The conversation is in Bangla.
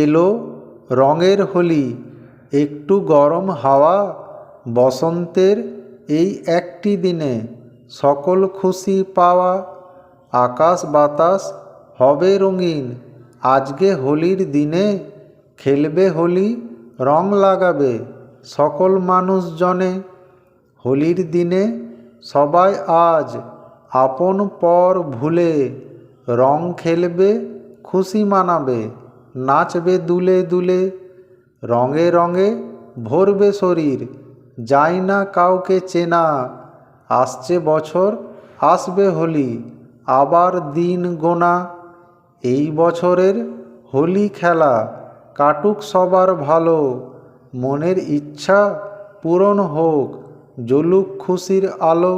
এলো রঙের হোলি, একটু গরম হাওয়া, বসন্তের এই একটি দিনে সকল খুশি পাওয়া, আকাশ বাতাস, হবে রঙিন, আজকে হোলির দিনে খেলবে হোলি, রং লাগাবে সকল মানুষজনে, হোলির দিনে সবাই আজ আপন পর ভুলে রং খেলবে, খুশি মানাবে। নাচবে দুলে দুলে, রঙে রঙে ভরবে শরীর যায় না কাউকে চেনা, আসছে বছর, আসবে হোলি, আবার দিন গোনা, এই বছরের হোলি খেলা কাটুক সবার ভালো, মনের ইচ্ছা পূরণ হোক, জ্বলুক খুশির আলো।